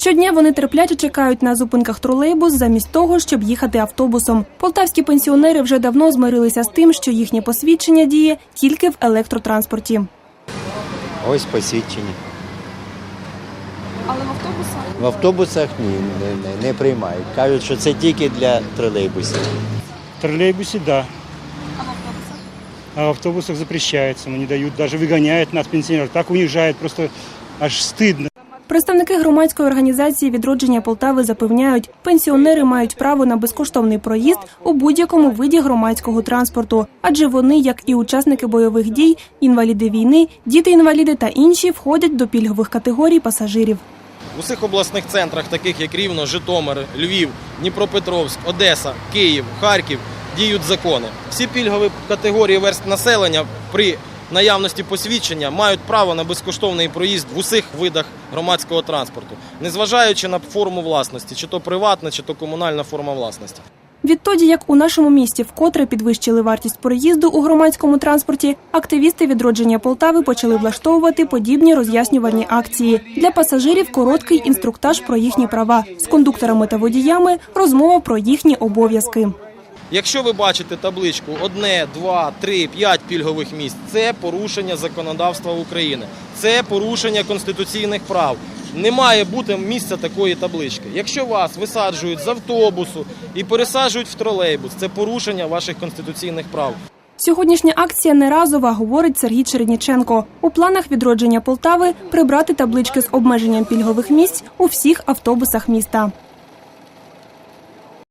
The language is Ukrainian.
Щодня вони терпляче чекають на зупинках тролейбус замість того, щоб їхати автобусом. Полтавські пенсіонери вже давно змирилися з тим, що їхнє посвідчення діє тільки в електротранспорті. Ось посвідчення. Але в автобусах В автобусах ні, не, не, не приймають. Кажуть, що це тільки для тролейбусів. В троллейбусе – да. А в автобусах запрещается, ну, не дают, даже выгоняют нас, пенсионеров, так унижают, просто аж стыдно. Представники громадської організації відродження Полтави запевняють, пенсіонери мають право на безкоштовний проїзд у будь-якому виді громадського транспорту, адже вони, як і учасники бойових дій, інваліди війни, діти-інваліди та інші, входять до пільгових категорій пасажирів. В усіх обласних центрах, таких як Рівно, Житомир, Львів, Дніпропетровськ, Одеса, Київ, Харків, діють закони. Всі пільгові категорії верст населення при наявності посвідчення мають право на безкоштовний проїзд в усіх видах громадського транспорту, незважаючи на форму власності, чи то приватна, чи то комунальна форма власності. Відтоді, як у нашому місті вкотре підвищили вартість проїзду у громадському транспорті, активісти відродження Полтави почали влаштовувати подібні роз'яснювальні акції. Для пасажирів короткий інструктаж про їхні права з кондукторами та водіями, розмова про їхні обов'язки. Якщо ви бачите табличку одне, два, три, п'ять пільгових місць, це порушення законодавства України, це порушення конституційних прав. Не має бути місця такої таблички. Якщо вас висаджують з автобусу і пересаджують в тролейбус, це порушення ваших конституційних прав. Сьогоднішня акція не разова, говорить Сергій Чередніченко. У планах відродження Полтави прибрати таблички з обмеженням пільгових місць у всіх автобусах міста.